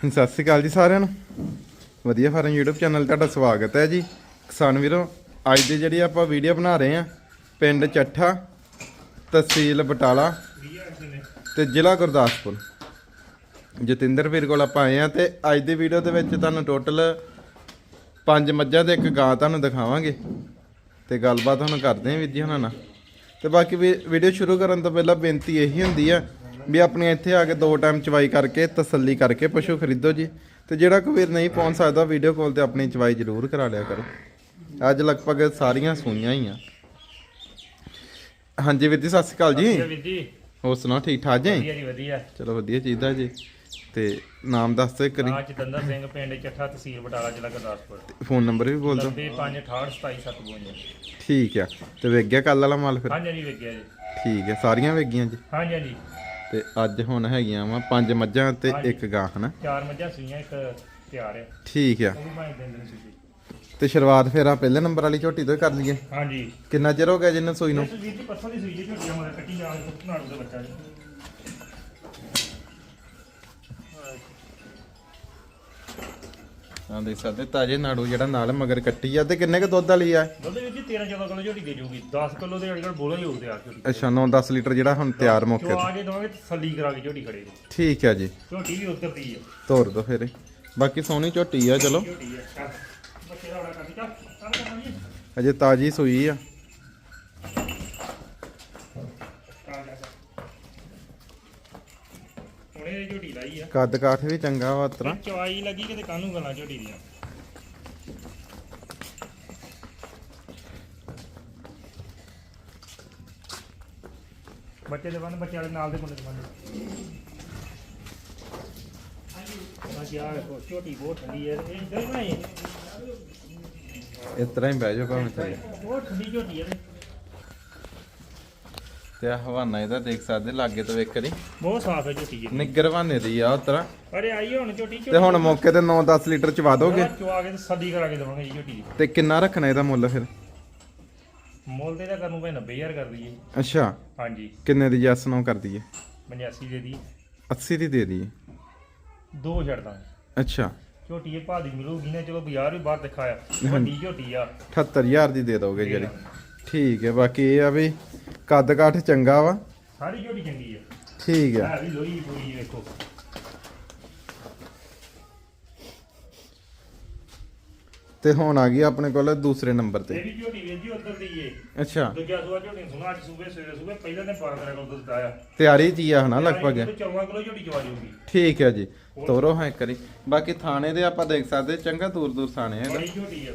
ਸਤਿ ਸ਼੍ਰੀ ਅਕਾਲ ਜੀ ਸਾਰਿਆਂ ਨੂੰ। ਵਧੀਆ ਫਾਰਮ YouTube ਚੈਨਲ ਤੁਹਾਡਾ ਸਵਾਗਤ ਹੈ ਜੀ। ਕਿਸਾਨ ਵੀਰੋ, ਅੱਜ ਦੀ ਜਿਹੜੀ ਆਪਾਂ ਵੀਡੀਓ ਬਣਾ ਰਹੇ ਆ ਪਿੰਡ ਚੱਠਾ, ਤਹਿਸੀਲ ਬਟਾਲਾ ਤੇ ਜ਼ਿਲ੍ਹਾ ਗੁਰਦਾਸਪੁਰ। ਜਤਿੰਦਰ ਵੀਰ ਕੋਲ ਆਪਾਂ ਆਏ ਆ ਤੇ ਅੱਜ ਦੀ ਵੀਡੀਓ ਦੇ ਵਿੱਚ ਤੁਹਾਨੂੰ ਟੋਟਲ ਪੰਜ ਮੱਝਾਂ ਤੇ ਇੱਕ ਗਾਂ ਤੁਹਾਨੂੰ ਦਿਖਾਵਾਂਗੇ ਤੇ ਗੱਲਬਾਤ ਹੁਣ ਕਰਦੇ ਆ ਵੀਰ ਜੀ ਹੁਣਾਂ ਨਾਲ। ਤੇ ਬਾਕੀ ਵੀ ਵੀਡੀਓ ਸ਼ੁਰੂ ਕਰਨ ਤੋਂ ਪਹਿਲਾਂ ਬੇਨਤੀ ਇਹੀ ਹੁੰਦੀ ਆ ਵੀ ਆਪਣੇ ਇੱਥੇ ਆ ਕੇ ਦੋ ਟਾਈਮ ਚਵਾਈ ਕਰਕੇ ਤਸੱਲੀ ਕਰਕੇ ਪਸ਼ੂ ਖਰੀਦੋ ਜੀ। ਤੇ ਜਿਹੜਾ ਕੋਈ ਵੀਰ ਨਹੀਂ ਪਹੁੰਚ ਸਕਦਾ ਵੀਡੀਓ ਕਾਲ ਤੇ ਆਪਣੀ ਚਵਾਈ ਜ਼ਰੂਰ ਕਰਾ ਲਿਆ ਕਰੋ। ਅੱਜ ਲਗਭਗ ਸਾਰੀਆਂ ਸੂਈਆਂ ਹੀ ਆ। ਹਾਂਜੀ ਵੀਰ ਜੀ ਸਤਿ ਸ਼੍ਰੀ ਅਕਾਲ ਜੀ। ਵੀਰ ਜੀ। ਹੋਰ ਸੁਣਾਓ ਠੀਕ ਠਾਕ ਜੀ? ਵਧੀਆ ਜੀ ਵਧੀਆ। ਚਲੋ ਵਧੀਆ ਚਾਹੀਦਾ ਜੀ। ਤੇ ਨਾਮ ਦੱਸ ਦਿਓ ਕਰੀ ਨਾਂ ਚਤੰਦਰ ਸਿੰਘ ਪਿੰਡ ਚੱਠਾ ਤਹਿਸੀਲ ਬਟਾਲਾ ਜ਼ਿਲ੍ਹਾ ਗੁਰਦਾਸਪੁਰ। ਫੋਨ ਨੰਬਰ ਵੀ ਬੋਲ ਦਿਓ। 9568277752 ਠੀਕ ਆ। ਤੇ ਵੇਖ ਗਿਆ ਕੱਲ ਵਾਲਾ ਮਾਲ ਫਿਰ? ਹਾਂਜੀ ਵੇਖਿਆ ਜੀ। ਠੀਕ ਹੈ ਸਾਰੀਆਂ ਵੇਗੀਆਂ ਜੀ। ਹਾਂਜੀ ਹਾਂਜੀ। ਤੇ ਅੱਜ ਹੁਣ ਹੈਗੀਆਂ ਵਾ ਪੰਜ ਮੱਝਾਂ ਤੇ। ਇੱਕ ਗਾਂ ਹਨਾ? ਚਾਰ ਮੱਝਾਂ ਸੂਈਆਂ ਇੱਕ ਤਿਆਰ ਹੈ ਠੀਕ ਆ। ਉਹ ਵੀ ਭਾਵੇਂ ਦਿਨ ਦਿਨ ਸੂਈ ਤੇ ਸ਼ੁਰੂਆਤ ਫਿਰ ਆ ਪਹਿਲੇ ਨੰਬਰ ਵਾਲੀ ਝੋਟੀ ਤੋਂ ਹੀ ਕਰ ਲਈਏ। ਹਾਂਜੀ। ਕਿੰਨਾ ਚਿਰ ਹੋ ਗਿਆ ਜਿੰਨ ਸੂਈ ਨੂੰ? ਇਸ ਵੀਰ ਜੀ ਪਰਸੋਂ ਦੀ ਸੂਈ ਜੀ ਝੋਟੀਆਂ ਮਗਰ ਕੱਟੀ ਜਾ ਕੇ ਨਾੜੂ ਦੇ ਬੱਚਾ ਜੀ। ਹਾਂ ਦੇਖ ਸਕਦੇ ਤਾਜੇ ਨਾੜੂ ਜਿਹੜਾ ਨਾਲ ਮਗਰ ਕੱਟੀ ਆ ਤੇ ਕਿੰਨੇ ਕ ਦੁੱਧ ਵਾਲੀ ਆ? ਦੁੱਧ ਵੀਰ ਜੀ 13 14 ਕਿਲੋ ਝੋਟੀ ਦੇ ਜੂਗੀ। 10 ਕਿਲੋ ਦੇ ਅੜਗੜ ਬੋਲਾ ਹੀ ਹੋਊ ਤਿਆਰ ਝੋਟੀ। ਅੱਛਾ 9-10 ਲੀਟਰ ਜਿਹੜਾ ਹੁਣ ਤਿਆਰ ਮੌਕੇ ਤੇ। ਆ ਕੇ ਦਵਾਂਗੇ ਤਸੱਲੀ ਕਰਾ ਕੇ ਝੋਟੀ ਖੜੇ। ਠੀਕ ਆ ਜੀ। ਝੋਟੀ ਵੀ ਉੱਤਰ ਦੀ ਹੈ ਤੋਰ ਦੋ ਫਿਰ ਬਾਕੀ ਸੋਹਣੀ ਝੋਟੀ ਆ ਚਲੋ। ਹੈ ਅਜੇ ਤਾਜੀ ਸੂਈ ਆ। ਝੋਟੀ ਲਾਈ ਆ। ਕੱਦ ਕਾਠ ਵੀ ਚੰਗਾ ਵਾ ਤਰਾ ਚਵਾਈ ਲੱਗੀ ਕਿਤੇ ਕਾਹਨੂੰ ਗੱਲਾਂ ਝੋਟੀ ਦੀਆਂ? ਬੱਚੇ ਦੇ ਬੰਨ ਬੱਚੇ ਵਾਲੇ ਨਾਲ ਦੇ ਮੁੰਡੇ ਦੇ ਬੰਨ ਬਾਕੀ ਆ ਵੇਖੋ ਝੋਟੀ ਬਹੁਤ ਠੰਡੀ ਹੈ। ਇਹ ਇਦਾਂ ਹੀ ਬਣਾਈ ਹੈ। ਇਸ ਤਰ੍ਹਾਂ ਹੀ ਬਹਿ ਜਾਓ ਭਾਵੇਂ ਥੱਲੇ। ਬਹੁਤ ਠੰਡੀ ਝੋਟੀ ਹੈ। ਤੇ ਹਵਾਨਾ ਇਹਦਾ ਦੇਖ ਸਕਦੇ ਲਾਗੇ ਤੋਂ ਵੇਖ ਕਰੀ। ਬਹੁਤ ਸਾਫ਼ ਹੈ ਝੋਟੀ ਇਹ ਨਿੱਗਰ ਹਵਾਨੇ ਦੀ ਆ ਉਤਰਾ ਅਰੇ ਆਈ ਹੁਣ ਝੋਟੀ ਤੇ ਹੁਣ ਮੌਕੇ ਤੇ 9-10 ਲੀਟਰ ਚਵਾ ਦੋਗੇ? ਚਵਾ ਕੇ ਤੇ ਸੱਦੀ ਕਰਾ ਕੇ ਦੇਵਾਂਗੇ ਜੀ ਝੋਟੀ ਦੀ। ਤੇ ਕਿੰਨਾ ਰੱਖਣਾ ਇਹਦਾ ਮੁੱਲ ਫਿਰ? ਮੁੱਲ ਤੇ ਦਾ ਕਰਨ ਭਾਈ 90000 ਕਰ ਦਈਏ। ਅੱਛਾ। ਹਾਂਜੀ। ਕਿੰਨੇ ਦੀ ਜੈਸ ਨੋ ਕਰ ਦਈਏ? 85 ਦੇ ਦੀ। 80 ਦੀ ਦੇ ਦਈਏ। ਦੋ ਛੱਡ ਦਾਂਗੇ। ਅੱਛਾ। ਝੋਟੀ ਇਹ ਭਾਦੀ ਮਿਲੂਗੀ ਨਾ ਚਲੋ ਬਾਜ਼ਾਰ ਵੀ ਬਾਹਰ ਦਿਖਾਇਆ ਵੱਡੀ ਝੋਟੀ ਆ। 78000 ਦੀ ਦੇ ਦੋਗੇ ਜਿਹੜੀ। ਠੀਕ ਹੈ ਬਾਕੀ ਇਹ ਆ ਵੀ ਕੱਦ ਕਾਠ ਚੰਗਾ ਵਾ। ਸਾਰੀ ਝੋਟੀ ਚੰਗੀ ਆ। ਠੀਕ ਹੈ। ਹੈ ਵੀ ਲੋਈ ਪੂਰੀ ਵੇਖੋ। ਤੇ ਹੁਣ ਆ ਗਈ ਆਪਣੇ ਕੋਲ ਦੂਸਰੇ ਨੰਬਰ ਤੇ। ਵੀ ਝੋਟੀ ਵੇਖ ਜੀ ਉਧਰ ਦੀ ਏ। ਅੱਛਾ। ਦੂਜਾ ਸੂਆ ਝੋਟੀ ਨੂੰ ਸੁਣਾ ਅੱਜ ਸੂਬੇ ਸਵੇਰੇ ਸੂਬੇ ਪਹਿਲਾਂ ਨੇ 12 ਕਰਾ ਕੋਲ ਦੁੱਧ ਆਇਆ। ਤਿਆਰੀ ਜੀ ਆ ਹਨਾ ਲਗਭਗ। 14 ਕਿਲੋ ਝੋਟੀ ਚਵਾ ਜੂਗੀ। ਠੀਕ ਹੈ ਜੀ ਤੋਰੋ ਹਾਂ ਕਰੀ ਬਾਕੀ ਥਾਣੇ ਦੇ ਆਪਾਂ ਦੇਖ ਸਕਦੇ ਚੰਗਾ ਦੂਰ ਦੂਰ ਥਾਣੇ ਹੈਗਾ। ਬੜੀ ਝੋਟੀ ਆ।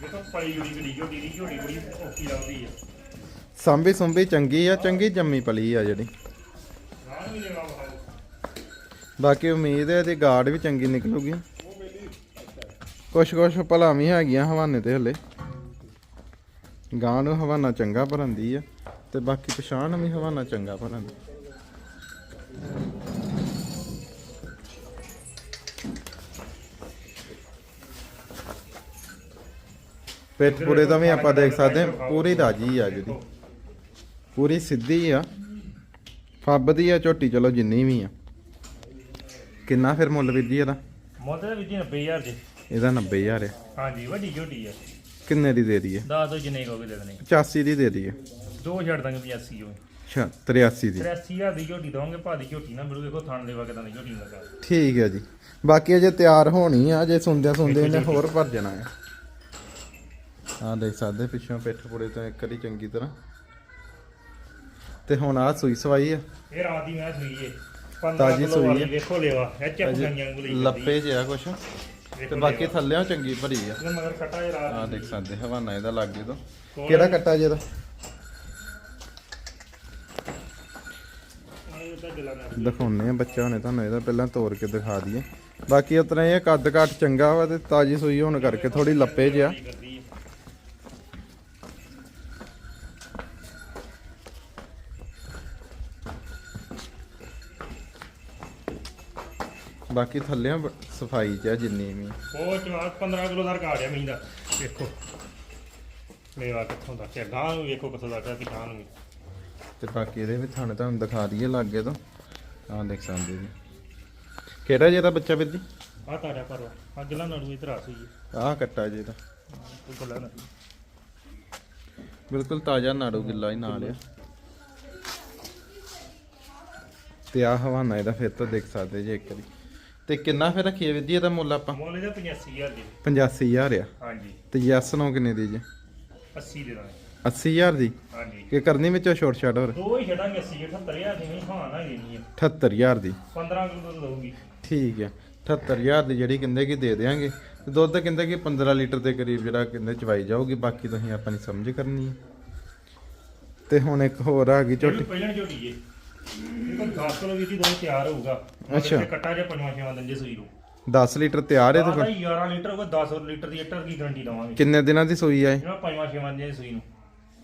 ਦੇਖੋ ਪਲੀ ਜੁੜੀ ਗੜੀ ਝੋਟੀ ਦੀ ਝੋਟੀ ਬੜੀ ਔਖੀ ਲੱਗਦੀ ਆ। ਸੰਭੀ ਸੁੰਭੀ ਚੰਗੀ ਆ ਚੰਗੀ ਜੰਮੀ ਪਲੀ ਆ ਜਿਹੜੀ। ਵੀ ਬਾਕੀ ਉਮੀਦ ਹੈ ਇਹਦੀ ਗਾਰਡ ਵੀ ਚੰਗੀ ਨਿਕਲੂਗੀ। ਕੁਛ ਕੁਛ ਭਲਾ ਵੀ ਹੈਗੀਆਂ ਹਵਾਨੇ ਤੇ ਹਲੇ। ਗਾਂ ਨੂੰ ਹਵਾਨਾ ਚੰਗਾ ਭਰੰਦੀ ਆ ਤੇ ਬਾਕੀ ਪਛਾਣ ਵੀ ਹਵਾਨਾ ਚੰਗਾ ਭਰੰਦੀ। ਪੇਟ ਪੂਰੇ ਦਾ ਵੀ ਆਪਾਂ ਦੇਖ ਸਕਦੇ ਹਾਂ ਪੂਰੀ ਰਾਜੀ ਆ ਜਿਹੜੀ ਪੂਰੀ ਸਿੱਧੀ ਆ। ਫੱਬਦੀ ਆ ਝੋਟੀ ਚਲੋ ਜਿੰਨੀ ਵੀ ਆ। ਕਿੰਨਾ ਫਿਰ ਮੁੱਲ ਵੀਰ ਜੀ ਇਹਦਾ? ਮੁੱਲ ਤੇ ਵੀ ਜੀ 90000 ਜੀ ਇਹਦਾ 90000 ਆ। ਹਾਂਜੀ ਵੱਡੀ ਝੋਟੀ ਆ। ਕਿੰਨੇ ਦੀ ਦੇ ਦਈਏ? ਦੱਸ ਦੋ ਜਿੰਨੇ ਕਹੋਗੇ ਦੇ ਦੇਣੇ। 85 ਦੀ ਦੇ ਦਈਏ। ਦੋ ਛੱਡ ਦਾਂਗੇ 85 ਹੋਏ ਅੱਛਾ 83 ਦੀ। 83000 ਦੀ ਝੋਟੀ ਦਵਾਂਗੇ ਭਾਦੀ ਝੋਟੀ ਨਾ ਮਿਲੂ। ਵੇਖੋ ਥਣ ਦੇਵਾ ਕਿਦਾਂ ਦੀ ਝੋਟੀ ਲੱਗਾ ਠੀਕ ਹੈ ਜੀ। ਬਾਕੀ ਅਜੇ ਤਿਆਰ ਹੋਣੀ ਆ ਅਜੇ ਸੁੰਦਿਆਂ ਸੁੰਦੇ ਇਹਨੇ ਹੋਰ ਭਰ ਜਾਣਾ ਆ। ਆ ਦੇਖ ਸਕਦੇ ਪਿੱਛੋਂ ਪਿੱਠ ਪੁੜੇ ਤੋਂ ਇੱਕ ਵਾਰੀ ਚੰਗੀ ਤਰ੍ਹਾਂ। ਤੇ ਹੁਣ ਆ ਸੂਈ ਸਵਾਈ ਆ। ਇਹ ਰਾਤ ਦੀ ਮੈਂ ਸੂਈ ਏ। 15 ਤਾਜ਼ੀ ਸੂਈ ਹੈ। ਵੇਖੋ ਲੈਵਾ ਇਹ ਚੱਪ ਅਜੇ ਗੰਗਿਆਂ ਨੂੰ ਲਈ ਲੱਪੇ ਜਿਆ ਕੁਛ। ਤੇ ਬਾਕੀ ਥੱਲੇੋਂ ਚੰਗੀ ਭਰੀ ਆ। ਮਗਰ ਕਟਾ ਇਹ ਰਾਤ ਆ ਦੇਖ ਸਕਦੇ ਹਵਾਨਾ ਇਹਦਾ ਲੱਗੇ ਤੋਂ। ਕੋਲ- ਕਿਹੜਾ ਕੱਟਾ ਜੀ ਤਾਂ ਨਾਲ ਦਿਖਾਉਨੇ ਆ। ਬੱਚਾ ਹੁਣੇ ਤੁਹਾਨੂੰ ਇਹਦਾ ਪਹਿਲਾਂ ਤੋੜ ਕੇ ਦਿਖਾ ਦਈਏ। ਬਾਕੀ ਉਤਨਾ ਇਹ ਕੱਦ ਕਾਠ ਚੰਗਾ ਵਾ ਤੇ ਤਾਜੀ ਸੂਈ ਹੋਣ ਕਰਕੇ ਥੋੜੀ ਲੱਪੇ ਜਿਆ ਕਰਦੀ ਹੈ ਬਾਕੀ ਥੱਲਿਆਂ ਸਫ਼ਾਈ ਚ ਆ ਜਿੰਨੀ ਵੀ। ਉਹ ਚਵਾ 15 ਕਿਲੋ ਦਾ ਰਿਕਾਰਡ ਆ ਮਹੀਨਾ ਵੇਖੋ। ਮੇਵਾ ਕਿੱਥੋਂ ਦਾ ਤੇ ਗਾਂ ਨੂੰ ਵੇਖੋ ਕਿੱਥੋਂ ਦਾ ਤੇ ਗਾਂ ਨੂੰ। ਤੇ ਬਾਕੀ ਇਹਦੇ ਵੀ ਥਣ ਤੁਹਾਨੂੰ ਦਿਖਾ ਦਈਏ ਲਾਗੇ ਤੋਂ। ਆਹ ਦੇਖ ਸਕਦੇ ਜੀ। ਕਿਹੜਾ ਜਿਹਦਾ ਬੱਚਾ ਵੀਰ ਜੀ? ਆ ਤਾਰਿਆ ਪਰ ਅਗਲਾ ਨੜੂ ਇਧਰ ਆ ਸੀ ਆਹ ਕੱਟਾ ਗੱਲਾਂ ਨਾ ਬਿਲਕੁਲ ਤਾਜ਼ਾ ਨਾੜੂ ਗਿੱਲਾ ਹੀ ਨਾਲ ਆ। ਤੇ ਆ ਹਵਾਨਾ ਇਹਦਾ ਫਿਰ ਤੋਂ ਦੇਖ ਸਕਦੇ ਜੇ ਇੱਕ ਵਾਰੀ। ਤੇ ਕਿੰਨਾ ਫਿਰ ਰੱਖੀਏ ਵੀਰ ਜੀ ਇਹਦਾ ਮੁੱਲ ਆਪਾਂ। ਮੁੱਲ ਇਹਦਾ 85000 ਦੀ। 85000 ਆ? ਹਾਂਜੀ। ਤੇ ਯੈਸ ਨੋ ਕਿੰਨੇ ਦੀ ਜੀ? 80 ਦੇ ਦਾਂਗੇ। 80000 ਦੀ? ਹਾਂਜੀ। ਕਿ ਕਰਨੀ ਵਿੱਚੋਂ ਛੋਟ ਛਾਟ ਹੋਰ? ਦੋ ਹੀ ਛੱਡਾਂਗੇ 80 78000 ਦੀ ਨਹੀਂ ਹਾਂ ਨਾ ਹੀ ਦੇਣੀ ਹੈ 78000 ਦੀ। 15 ਕਿਲੋ ਦੁੱਧ ਦਊਗੀ। ਠੀਕ ਆ। 78000 ਦੀ ਜਿਹੜੀ ਕਹਿੰਦੇ ਕਿ ਦੇ ਦੇਾਂਗੇ ਤੇ ਦੁੱਧ ਕਹਿੰਦੇ ਕਿ 15 ਲੀਟਰ ਦੇ ਕਰੀਬ ਜਿਹੜਾ ਕਹਿੰਦੇ ਚਵਾਈ ਜਾਊਗੀ ਬਾਕੀ ਤੁਸੀਂ ਆਪਣੀ ਸਮਝ ਕਰਨੀ। ਹੈ ਤੇ ਹੁਣ ਇੱਕ ਹੋਰ ਆ ਗਈ ਝੋਟੀ। ਪਹਿਲਾਂ ਝੋਟੀ ਜੇ। ਇਹ 10 ਕਿਲੋ ਵੀ ਦੀ ਦੋ ਤਿਆਰ ਹੋਊਗਾ। ਅੱਛਾ। ਤੇ ਕੱਟਾ ਜਿਹਾ ਪੰਜਵਾਂ ਛੇਵਾਂ ਦਿਨ ਜੇ ਸੂਈ ਨੂੰ 10 ਲੀਟਰ ਤਿਆਰ ਹੈ ਤੇ ਆਹ ਫਿਰ 11 ਲੀਟਰ ਹੋਊਗਾ 10 ਲੀਟਰ ਦੀ ਲੀਟਰ ਦੀ ਗਰੰਟੀ ਦਵਾਂਗੇ। ਕਿੰਨੇ ਦਿਨਾਂ ਦੀ ਸੂਈ ਆ ਇਹ? ਜਿਹੜਾ ਪੰਜਵਾਂ ਛੇਵਾਂ ਦਿਨ ਦੀ ਸੂਈ ਨੂੰ।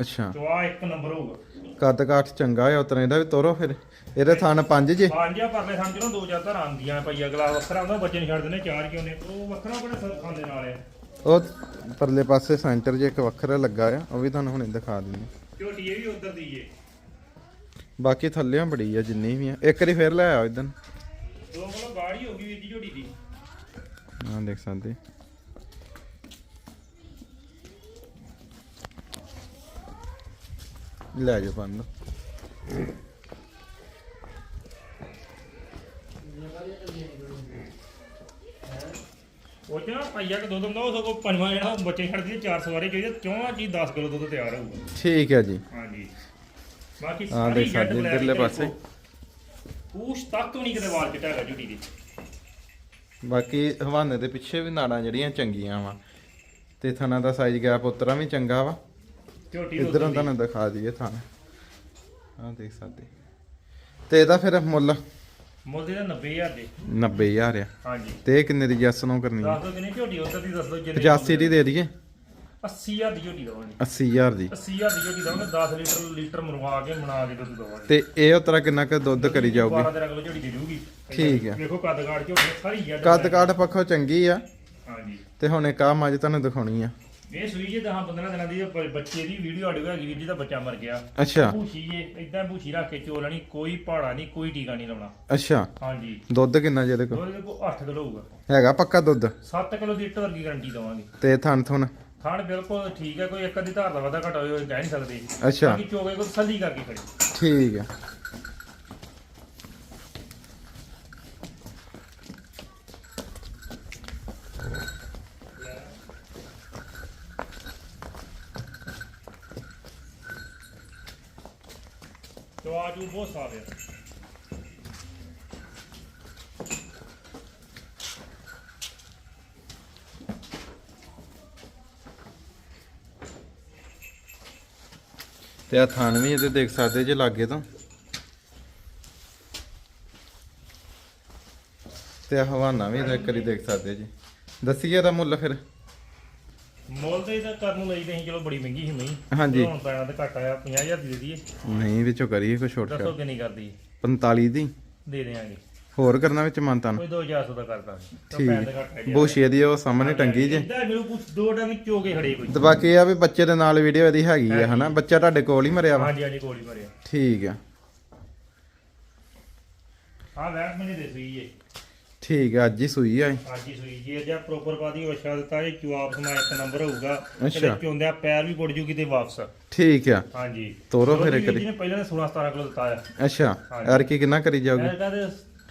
ਅੱਛਾ। ਤੇ ਆ ਇੱਕ ਨੰਬਰ ਹੋਊਗਾ। ਕੱਦ ਕਾਠ ਚੰਗਾ ਹੈ ਉਤਨੇ ਇਹਦਾ ਵੀ ਤੋਰੋ ਫਿਰ। ਇਹਦੇ ਥਣ ਪੰਜ ਜੇ? ਪੰਜ ਆ ਪਰਲੇ ਸਮਝ ਲਓ ਦੋ ਚਾਰ ਧਾਰਾਂ ਆਉਂਦੀਆਂ ਪਈ ਅਗਲਾ ਵੱਖਰਾ ਹੁੰਦਾ ਬੱਚੇ ਨਹੀਂ ਛੱਡ ਦਿੰਦੇ ਚਾਰ ਕਿਉਂ ਨੇ ਉਹ ਵੱਖਰਾ ਬੜੇ ਸਰਖਾਂ ਦੇ ਨਾਲ। ਆ ਉਹ ਪਰਲੇ ਪਾਸੇ ਸੈਂਟਰ 'ਚ ਇੱਕ ਵੱਖਰਾ ਲੱਗਾ ਆ ਉਹ ਵੀ ਤੁਹਾਨੂੰ ਹੁਣੇ ਦਿਖਾ ਦਿੰਦੇ ਝੋਟੀ ਇਹ ਵੀ ਉਧਰ ਦੀ ਏ। ਬਾਕੀ ਥੱਲਿਆਂ ਬੜੀ ਆ ਜਿੰਨੀ ਵੀ ਆ। ਇੱਕ ਵਾਰੀ ਫੇਰ ਲੈ ਆਓ ਇਦਾਂ ਦੋ ਕੋਲ ਗਾੜੀ ਹੋ ਗਈ ਵੀਰ ਦੀ ਝੋਟੀ ਦੀ ਆ ਦੇਖ ਸਕਦੇ। ਲੈ ਜਾ ਬੰਦ। ਉਹ ਚ ਨਾ ਪਈਆ ਕਿ ਦੁੱਧ ਹੁੰਦਾ ਉਹ ਸਗੋਂ ਪੰਜਵਾਂ ਜਿਹੜਾ ਉਹ ਬੱਚੇ ਛੱਡਦੀ ਚਾਰ ਸਵਾਰੀ ਚਾਹੀਦੇ ਚੌਹਾਂ ਚੀਜ਼ 10 ਕਿਲੋ ਦੁੱਧ ਤਿਆਰ ਹੋਊਗਾ। ਠੀਕ ਹੈ ਜੀ। ਬਾਕੀ ਸਕਦੇ ਬਲੈਕ ਇੱਧਰਲੇ। ਪਾਸੇ। ਪੂਛ ਤੱਕ ਵੀ ਨਹੀਂ ਕਿਤੇ ਵਾਲ ਚਟਾ ਹੈਗਾ ਝੋਟੀ ਦੀ। ਬਾਕੀ ਹਵਾਨੇ ਦੇ ਪਿੱਛੇ ਵੀ ਨਾੜਾਂ ਜਿਹੜੀਆਂ ਚੰਗੀਆਂ ਵਾ ਤੇ ਥਣਾ ਦਾ ਸਾਈਜ਼ ਗੈਪ ਉਤਰਾ ਵੀ ਚੰਗਾ ਵਾ। ਝੋਟੀ ਇਧਰੋਂ ਤੁਹਾਨੂੰ ਦਿਖਾ ਦਈਏ ਥਣ। ਆ ਦੇਖ ਸਕਦੇ ਤੇ ਇਹਦਾ ਫਿਰ ਮੁੱਲ? ਮੁੱਲ ਦਾ 90000 ਦੇ। 90000 ਆ। ਹਾਂਜੀ। ਤੇ ਇਹ ਕਿੰਨੇ ਦੀ ਜੈਸ ਨੂੰ ਕਰਨੀ ਦੱਸ ਦੋ ਕਿੰਨੀ ਝੋਟੀ ਉਧਰ ਦੀ ਦੱਸ ਦੋ ਜਿੰਨੇ 85 ਦੀ ਦੇ ਦਈਏ। 80000 ਦੀ ਝੋਟੀ ਦਵਾਂਗੇ। 80000 ਦੀ? 80000 ਦੀ ਝੋਟੀ ਦਵਾਂਗੇ 10 ਲੀਟਰ ਲੀਟਰ ਮਰਵਾ ਕੇ ਬਣਾ ਕੇ ਦੁੱਧ ਦਵਾਂਗੇ। ਤੇ ਇਹ ਉਤਰਾ ਕਿੰਨਾ ਕੁ ਦੁੱਧ ਕਰੀ ਜਾਊਗੀ? 12 13 ਕਿਲੋ ਝੋਟੀ ਦੇ ਦੂਗੀ ਠੀਕ ਹੈ। ਵੇਖੋ ਕੱਦ ਕਾੜ ਝੋਟੀ ਸਾਰੀ ਜੈਡ ਕੱਦ ਕਾਠ ਪੱਖੋਂ ਚੰਗੀ ਆ। ਹਾਂਜੀ। ਤੇ ਹੁਣ ਇੱਕ ਆ ਮੱਝ ਤੁਹਾਨੂੰ ਦਿਖਾਉਣੀ ਆ। ਇਹ ਸੂਈ ਜੇ 10 15 ਦਿਨਾਂ ਦੀ ਬ- ਬੱਚੇ ਦੀ ਵੀਡੀਓ ਆਡੀਓ ਹੈਗੀ ਵੀਰ ਜੀ ਦਾ ਬੱਚਾ ਮਰ ਗਿਆ। ਅੱਛਾ। ਭੂਸ਼ੀ ਜੇ ਇਦਾਂ ਭੂਸ਼ੀ ਰੱਖ ਕੇ ਚੋਲਣੀ ਕੋਈ ਪਹਾੜਾ ਨਹੀਂ ਕੋਈ ਟੀਕਾ ਨਹੀਂ ਲਾਉਣਾ। ਅੱਛਾ। ਹਾਂਜੀ। ਦੁੱਧ ਕਿੰਨਾ ਜਿਹਦੇ ਕੋਲ ਉਹਦੇ ਕੋਲ 8 ਕਿਲੋ ਹੋਊਗਾ। ਹੈਗਾ ਪੱਕਾ ਦੁੱਧ? 7 ਕਿਲੋ ਦੀ ਇੱਟ ਵਰਗੀ ਗਾਰੰਟੀ ਦਵਾਂਗੇ। ਤੇ ਥਣ ਥੁਣ ਖਾਣ ਬਿਲਕੁਲ ਠੀਕ ਹੈ ਕੋਈ ਇੱਕ ਅੱਧੀ ਧਾਰ ਦਾ ਵਾਧਾ ਘਟਾ ਉਹ ਕਹਿ ਨਹੀਂ ਸਕਦੇ। ਅੱਛਾ। ਬਾਕੀ ਚੋਗੇ ਕੋ ਤਸੱਲੀ ਕਰਕੇ ਖੜੀ। ਠੀਕ ਆ ਤੇ ਆਜੂ ਬਹੁਤ ਸਾਫ਼ ਤੇ ਆ ਥਣ ਵੀ ਇਹਦੇ ਦੇਖ ਸਕਦੇ ਜੇ ਲਾਗੇ ਤੋਂ। ਤੇ ਆ ਹਵਾਨਾ ਵੀ ਇਹਦਾ ਇੱਕ ਵਾਰੀ ਦੇਖ ਸਕਦੇ ਜੀ। ਦੱਸੀਏ ਇਹਦਾ ਮੁੱਲ ਫਿਰ। ਮੁੱਲ ਤੇ ਇਹਦਾ ਕਰਨ ਨੂੰ ਲਈ ਅਸੀਂ ਚਲੋ ਬੜੀ ਮਹਿੰਗੀ ਸੀ ਮਈ ਹਾਂਜੀ। ਹੁਣ ਪੈਣਾ ਤੇ ਘੱਟ ਆਇਆ 50000 ਦੀ ਦੇ ਦਈਏ। ਨਹੀਂ ਵਿੱਚੋਂ ਕਰੀਏ ਕੋਈ ਛੋਟ ਦੱਸੋ ਕਿੰਨੀ ਕਰਦੀ 45 ਦੀ। ਦੇ ਦੇਾਂਗੇ ਹੋਰ ਕਰਨਾ ਵਿੱਚ ਮੰਨਤਾ ਕੋਈ 2400 ਦਾ ਕਰਦਾ ਠੀਕ। ਹੈ ਬੋਸ਼ੀਆ ਦੀ ਉਹ ਸਾਹਮਣੇ ਟੰਗੀ ਜੇ। ਇਦਾਂ ਮੈਨੂੰ ਕੁਝ ਦੋ ਡੰਗ ਚੋਗੇ ਖੜੇ ਕੋਈ। ਤੇ ਬਾਕੀ ਇਹ ਆ ਵੀ ਬੱਚੇ ਦੇ ਨਾਲ ਵੀਡੀਓ ਇਹਦੀ ਹੈਗੀ ਆ ਹਨਾ? ਬੱਚਾ ਤੁਹਾਡੇ ਕੋਲ ਹੀ ਮਰਿਆ ਵਾ? ਹਾਂਜੀ ਹਾਂਜੀ ਗੋਲੀ ਮਾਰਿਆ। ਠੀਕ ਆ। ਆ ਵੈਟ ਮੈਨੇ ਦੇ ਸੂਈ ਏ। ਠੀਕ ਆ ਅੱਜ ਹੀ ਸੂਈ ਆ। ਅੱਜ ਹੀ ਸੂਈ ਜੀ ਜਾਂ ਪ੍ਰੋਪਰ ਬਾਦੀ ਵਛਾ ਦਿੱਤਾ ਇਹ ਜਵਾਬ ਸਮਾ ਇੱਕ ਨੰਬਰ ਹੋਊਗਾ। ਅੱਛਾ। ਚੋਂਦਿਆ ਪੈਰ ਵੀ ਪੁੱਟ ਜੂਗੀ ਤੇ ਵਾਪਸ। ਠੀਕ ਆ। ਹਾਂਜੀ। ਤੋਰੋ ਫਿਰ ਇੱਕ ਜੀ ਨੇ ਪਹਿਲਾਂ ਤਾਂ 16 17 ਕਿਲੋ ਦਿੱਤਾ ਹੈ ਅੱਛਾ। ਹਾਂਜੀ। ਯਾਰ ਕੀ ਕਿੰਨਾ ਕਰੀ ਜਾਓਗੇ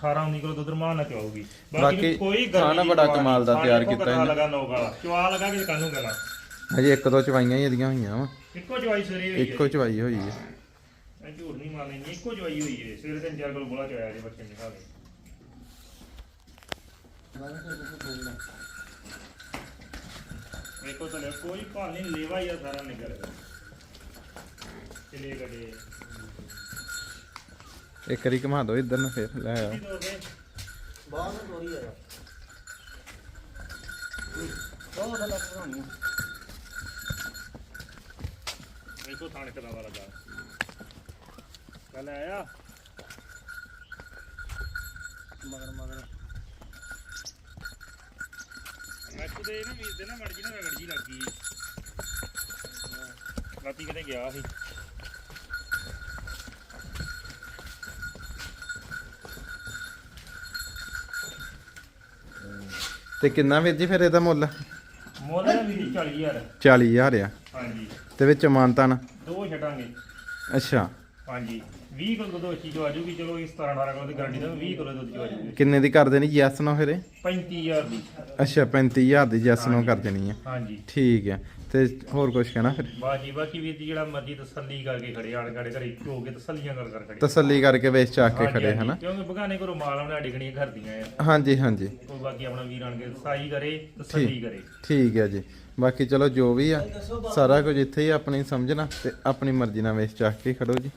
18 19 ਕਿਲੋ ਦੁੱਧ ਰਮਾਨ ਨਾ ਚਵਾਉਗੀ ਬਾਕੀ ਕੋਈ ਖਾਣਾ ਦੀ ਬੜਾ ਕਮਾਲ। ਦਾ ਖਾਣੇ ਤਿਆਰ ਕੀਤਾ ਇਹਨੇ। ਲਗਾ ਨੌ ਗਾਲਾ ਚਵਾ ਲਗਾ ਕੇ ਕਾਨੂੰ ਗਾਲਾ ਹਜੇ ਇੱਕ ਦੋ ਚਵਾਈਆਂ ਹੀ ਇਹਦੀਆਂ ਹੋਈਆਂ ਵਾ। ਇੱਕੋ ਚਵਾਈ ਸਵੇਰੇ ਹੋਈ ਇੱਕੋ ਚਵਾਈ ਹੋਈ ਹੈ। ਹੈ ਇਹ ਝੂਠ ਨਹੀਂ ਮਾਰ ਲੈਣੀ ਇੱਕੋ ਚਵਾਈ ਹੋਈ ਹੈ। ਸਵੇਰੇ ਤਿੰਨ ਚਾਰ ਕਿਲੋ ਗੋਲਾ ਚਵਾਇਆ ਜੇ ਬੱਚੇ ਨੇ ਖਾ ਕੇ ਵੇਖੋ ਤਾਂ ਕੋਈ ਭਾਲ ਨਹੀਂ ਲੇਵਾ ਹੀ ਆ ਸਾਰਾ ਨਿਕਲ ਚਲੇ ਗਏ ਇੱਕ ਵਾਰੀ ਘੁਮਾ ਦਿਓ ਇੱਧਰ ਨੂੰ ਫਿਰ, ਲੈ ਆਓ ਬਾਹਰ ਨੂੰ ਤੋਰੀ ਆ ਉਹ ਤਾਂ ਲੱਗ ਵੇਖੋ ਥਾਣ ਕਦਾ ਵਾਲਾ ਗਾ ਆਇਆ ਮਗਰ ਮਗਰ ਮੈਕੂ ਦੇ ਨਾ ਵੀਰ ਦੇ ਨਾ ਮੜ ਜੀ ਨਾ ਰਗੜ ਜੀ ਲੱਗ ਗਈ। ਰਾਤੀ ਕਿਤੇ ਗਿਆ ਸੀ। ਤੇ ਕਿੰਨਾ ਵੀਰ ਜੀ ਫਿਰ ਇਹਦਾ ਮੁੱਲ? ਮੁੱਲ ਵੀਰ 40000 40000 ਆ। ਹਾਂਜੀ। ਤੇ ਵਿੱਚ ਮਾਨਤਾਨ? ਦੋ ਛੱਡਾਂਗੇ। ਅੱਛਾ। ਹਾਂਜੀ। 20 ਕਿਲੋ ਦੁੱਧ ਅੱਛੀ ਜੋ ਆਜੂਗੀ ਚਲੋ ਇਸ 17 18 ਕਿਲੋ ਦੀ ਗਾਰੰਟੀ ਦਾ 20 ਕਿਲੋ ਦੁੱਧ ਜੋ ਆਜੂਗੀ ਕਿੰਨੇ ਦੀ ਕਰ ਦੇਣੀ ਯੈਸ ਨਾ ਫਿਰ ਇਹ? 35000 ਦੀ। ਅੱਛਾ 35000 ਦੀ ਨੂੰ ਕਰ ਦੇਣੀ ਆ। ਹਾਂਜੀ। ਠੀਕ ਹੈ ਤੇ ਹੋਰ ਕੁਝ ਕਹਿਣਾ ਫਿਰ? ਬਾਕੀ ਬਾਕੀ ਵੀਰ ਜੀ ਜਿਹੜਾ ਮਰਜ਼ੀ ਤਸੱਲੀ ਕਰਕੇ ਖੜੇ ਆਣ ਗਾੜੇ ਘਰੇ ਹੋ ਕੇ ਤਸੱਲੀਆਂ ਕਰ ਕਰ ਖੜੇ। ਤਸੱਲੀ ਕਰਕੇ ਵੇਚ ਚਾਕ ਕੇ ਖੜੇ ਹਨਾ? ਕਿਉਂਕਿ ਬਗਾਨੇ ਕੋਲ ਮਾਲ ਆਉਣਾ ਡਿਗਣੀਆਂ ਘਰ ਦੀਆਂ ਆ। ਹਾਂਜੀ ਹਾਂਜੀ। ਕੋਈ ਬਾਕੀ ਆਪਣਾ ਵੀਰ ਆਣ ਕੇ ਸਾਈ ਕਰੇ ਤਸੱਲੀ ਕਰੇ। ਠੀਕ ਹੈ ਜੀ। ਬਾਕੀ ਚਲੋ ਜੋ ਵੀ ਆ ਸਾਰਾ ਕੁਝ ਇੱਥੇ ਹੀ ਆਪਣੀ ਸਮਝਣਾ ਤੇ ਆਪਣੀ ਮਰਜ਼ੀ ਨਾਲ ਵੇਚ ਚਾਕ ਕੇ ਖੜੋ ਜੀ।